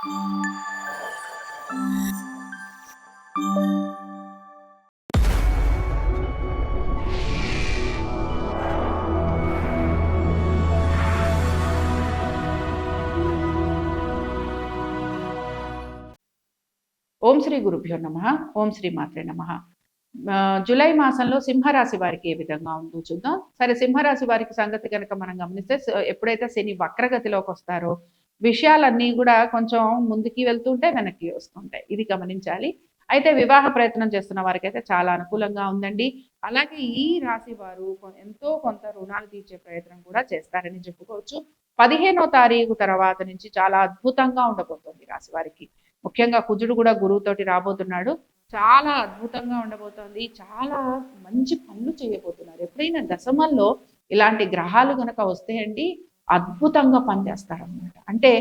ఓం శ్రీ గురుభ్యో నమ. ఓం శ్రీ మాత్రే నమ. జూలై మాసంలో సింహరాశి వారికి ఏ విధంగా ఉందో చూద్దాం. సరే సింహరాశి వారికి సంగతి కనుక మనం గమనిస్తే ఎప్పుడైతే శని వక్రగతిలోకి వస్తారో విషయాలన్నీ కూడా కొంచెం ముందుకి వెళ్తుంటే వెనక్కి వస్తుంటాయి. ఇది గమనించాలి. అయితే వివాహ ప్రయత్నం చేస్తున్న వారికి అయితే చాలా అనుకూలంగా ఉందండి. అలాగే ఈ రాశి వారు ఎంతో కొంత రుణాలు తీర్చే ప్రయత్నం కూడా చేస్తారని చెప్పుకోవచ్చు. పదిహేనో తారీఖు తర్వాత నుంచి చాలా అద్భుతంగా ఉండబోతుంది రాశి వారికి. ముఖ్యంగా కుజుడు కూడా గురువుతోటి రాబోతున్నాడు. చాలా అద్భుతంగా ఉండబోతోంది. చాలా మంచి పనులు చేయబోతున్నారు. ఎప్పుడైనా దశమంలో ఇలాంటి గ్రహాలు కనుక వస్తే అండి అద్భుతంగా పనిచేస్తారనమాట అంటే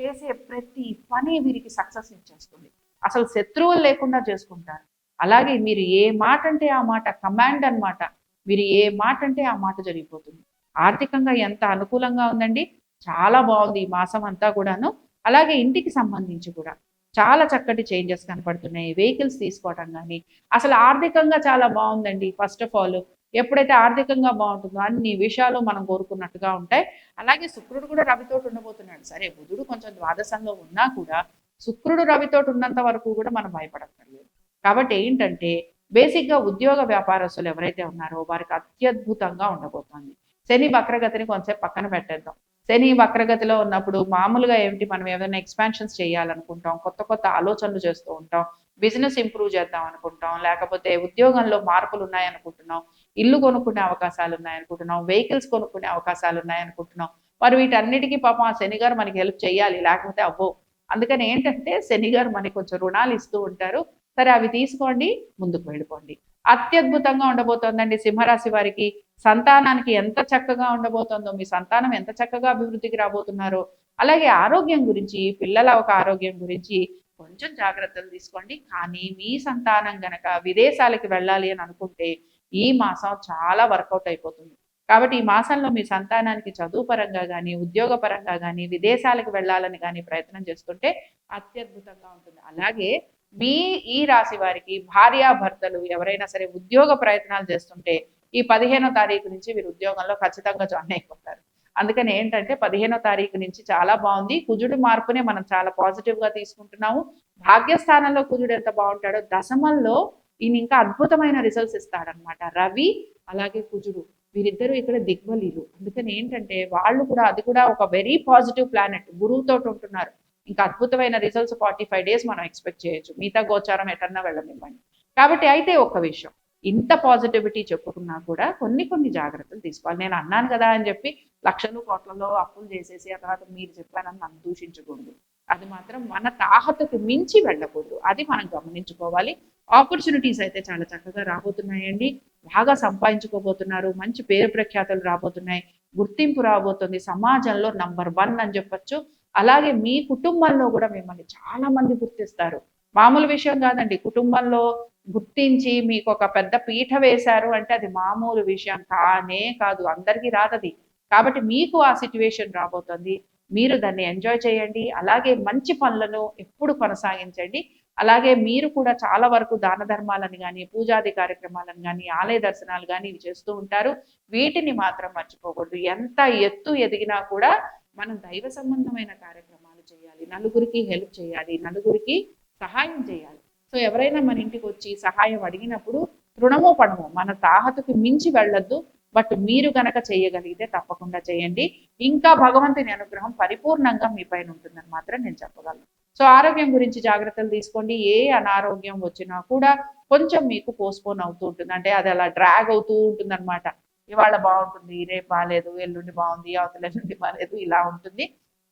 చేసే ప్రతి పని వీరికి సక్సెస్ ఇచ్చేస్తుంది. అసలు శత్రువులు లేకుండా చేసుకుంటారు. అలాగే మీరు ఏ మాట అంటే ఆ మాట కమాండ్ అన్నమాట మీరు ఏ మాట అంటే ఆ మాట జరిగిపోతుంది. ఆర్థికంగా ఎంత అనుకూలంగా ఉందండి? చాలా బాగుంది ఈ మాసం అంతా కూడాను. అలాగే ఇంటికి సంబంధించి కూడా చాలా చక్కటి చేంజెస్ కనపడుతున్నాయి. వెహికల్స్ తీసుకోవటం కానీ అసలు ఆర్థికంగా చాలా బాగుందండి. ఫస్ట్ ఆఫ్ ఆల్ ఎప్పుడైతే ఆర్థికంగా బాగుంటుందో అన్ని విషయాలు మనం కోరుకున్నట్టుగా ఉంటాయి. అలాగే శుక్రుడు కూడా రవితోటి ఉండబోతున్నాడు. సరే బుధుడు కొంచెం ద్వాదశంలో ఉన్నా కూడా శుక్రుడు రవితోటి ఉన్నంత వరకు కూడా మనం భయపడక్కర్లేదు. కాబట్టి ఏంటంటే బేసిక్గా ఉద్యోగ వ్యాపారస్తులు ఎవరైతే ఉన్నారో వారికి అత్యద్భుతంగా ఉండబోతోంది. శని వక్రగతిని కొంచెం పక్కన పెట్టేద్దాం. శని వక్రగతిలో ఉన్నప్పుడు మామూలుగా ఏమిటి? మనం ఏదైనా ఎక్స్పాన్షన్స్ చేయాలనుకుంటాం కొత్త కొత్త ఆలోచనలు చేస్తూ ఉంటాం బిజినెస్ ఇంప్రూవ్ చేద్దాం అనుకుంటాం లేకపోతే ఉద్యోగంలో మార్పులు ఉన్నాయనుకుంటున్నాం ఇల్లు కొనుక్కునే అవకాశాలు ఉన్నాయనుకుంటున్నాం వెహికల్స్ కొనుక్కునే అవకాశాలు ఉన్నాయనుకుంటున్నాం మరి వీటన్నిటికీ పాపం ఆ శనిగారు మనకి హెల్ప్ చేయాలి లేకపోతే అవ్వవు. అందుకని ఏంటంటే శనిగారు మనకి కొంచెం రుణాలు ఇస్తూ ఉంటారు. సరే అవి తీసుకోండి ముందుకు వెళ్ళిపోండి. అత్యద్భుతంగా ఉండబోతోందండి సింహరాశి వారికి. సంతానానికి ఎంత చక్కగా ఉండబోతోందో మీ సంతానం ఎంత చక్కగా అభివృద్ధికి రాబోతున్నారో అలాగే ఆరోగ్యం గురించి పిల్లల ఒక ఆరోగ్యం గురించి కొంచెం జాగ్రత్తలు తీసుకోండి. కానీ మీ సంతానం గనక విదేశాలకి వెళ్ళాలి అని అనుకుంటే ఈ మాసం చాలా వర్కౌట్ అయిపోతుంది. కాబట్టి ఈ మాసంలో మీ సంతానానికి చదువు పరంగా కానీ ఉద్యోగ పరంగా కానీ విదేశాలకు వెళ్ళాలని కానీ ప్రయత్నం చేస్తుంటే అత్యద్భుతంగా ఉంటుంది. అలాగే మీ ఈ రాశి వారికి భార్యాభర్తలు ఎవరైనా సరే ఉద్యోగ ప్రయత్నాలు చేస్తుంటే ఈ పదిహేనో తారీఖు నుంచి మీరు ఉద్యోగంలో ఖచ్చితంగా జాయిన్ అయిపోతారు. అందుకని ఏంటంటే పదిహేనో తారీఖు నుంచి చాలా బాగుంది. కుజుడి మార్పునే మనం చాలా పాజిటివ్గా తీసుకుంటున్నాము. భాగ్యస్థానంలో కుజుడు ఎంత బాగుంటాడో దశమంలో ఈయన ఇంకా అద్భుతమైన రిజల్ట్స్ ఇస్తాడనమాట రవి అలాగే కుజుడు. వీరిద్దరూ ఇక్కడ దిగ్బలీలు. అందుకని ఏంటంటే వాళ్ళు కూడా అది కూడా ఒక వెరీ పాజిటివ్ ప్లానెట్ గురువుతో ఉంటున్నారు. ఇంకా అద్భుతమైన రిజల్ట్స్ ఫార్టీ ఫైవ్ డేస్ మనం ఎక్స్పెక్ట్ చేయొచ్చు. మిగతా గోచారం ఎటన్నా వెళ్ళనివ్వండి. కాబట్టి అయితే ఒక్క విషయం. ఇంత పాజిటివిటీ చెప్పుకున్నా కూడా కొన్ని కొన్ని జాగ్రత్తలు తీసుకోవాలి. నేను అన్నాను కదా అని చెప్పి లక్షలు కోట్లలో అప్పులు చేసేసి ఆ తర్వాత మీరు చెప్పానని నన్ను దూషించకూడదు. అది మాత్రం మన తాహతకు మించి వెళ్ళకూడదు. అది మనం గమనించుకోవాలి. ఆపర్చునిటీస్ అయితే చాలా చక్కగా రాబోతున్నాయండి. బాగా సంపాదించుకోబోతున్నారు. మంచి పేరు ప్రఖ్యాతలు రాబోతున్నాయి. గుర్తింపు రాబోతుంది. సమాజంలో నంబర్ వన్ అని చెప్పొచ్చు. అలాగే మీ కుటుంబంలో కూడా మిమ్మల్ని చాలా మంది గుర్తిస్తారు. మామూలు విషయం కాదండి. కుటుంబంలో గుర్తించి మీకు ఒక పెద్ద పీఠ వేశారు అంటే అది మామూలు విషయం కానే కాదు. అందరికీ రాదది. కాబట్టి మీకు ఆ సిచ్యువేషన్ రాబోతుంది. మీరు దాన్ని ఎంజాయ్ చేయండి. అలాగే మంచి పనులను ఎప్పుడు కొనసాగించండి. అలాగే మీరు కూడా చాలా వరకు దాన ధర్మాలను కానీ పూజాది కార్యక్రమాలను కానీ ఆలయ దర్శనాలు కానీ ఇవి చేస్తూ ఉంటారు. వీటిని మాత్రం మర్చిపోకూడదు. ఎంత ఎత్తు ఎదిగినా కూడా మనం దైవ సంబంధమైన కార్యక్రమాలు చేయాలి. నలుగురికి హెల్ప్ చేయాలి. నలుగురికి సహాయం చేయాలి. సో ఎవరైనా మన ఇంటికి వచ్చి సహాయం అడిగినప్పుడు తృణమో పడమో మన తాహతకు మించి వెళ్ళొద్దు. బట్ మీరు గనక చేయగలిగితే తప్పకుండా చేయండి. ఇంకా భగవంతుని అనుగ్రహం పరిపూర్ణంగా మీ పైన ఉంటుందని మాత్రం నేను చెప్పగలను. సో ఆరోగ్యం గురించి జాగ్రత్తలు తీసుకోండి. ఏ అనారోగ్యం వచ్చినా కూడా కొంచెం మీకు పోస్ట్పోన్ అవుతూ ఉంటుంది. అంటే అది అలా డ్రాగ్ అవుతూ ఉంటుంది అనమాట ఇవాళ బాగుంటుంది రేపు బాగాలేదు ఎల్లుండి బాగుంది అవతల ఎల్లుండి బాగాలేదు ఇలా ఉంటుంది.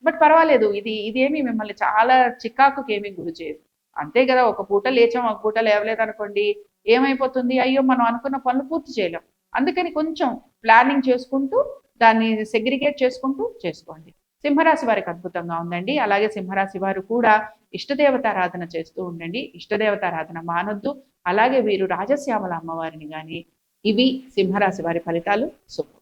బట్ పర్వాలేదు ఇది ఇదేమి మిమ్మల్ని చాలా చికాకుకి ఏమీ గురి చేయదు. అంతే కదా ఒక పూట లేచాం ఒక పూట లేవలేదు అనుకోండి ఏమైపోతుంది? అయ్యో మనం అనుకున్న పనులు పూర్తి చేయలేం. అందుకని కొంచెం ప్లానింగ్ చేసుకుంటూ దాన్ని సెగ్రిగేట్ చేసుకుంటూ చేసుకోండి. సింహరాశి వారికి అద్భుతంగా ఉందండి. అలాగే సింహరాశి వారు కూడా ఇష్టదేవతారాధన చేస్తూ ఉండండి. ఇష్టదేవతారాధన మానొద్దు. అలాగే వీరు రాజశ్యామల అమ్మవారిని కానీ ఇవి సింహరాశి వారి ఫలితాలు. శుభం.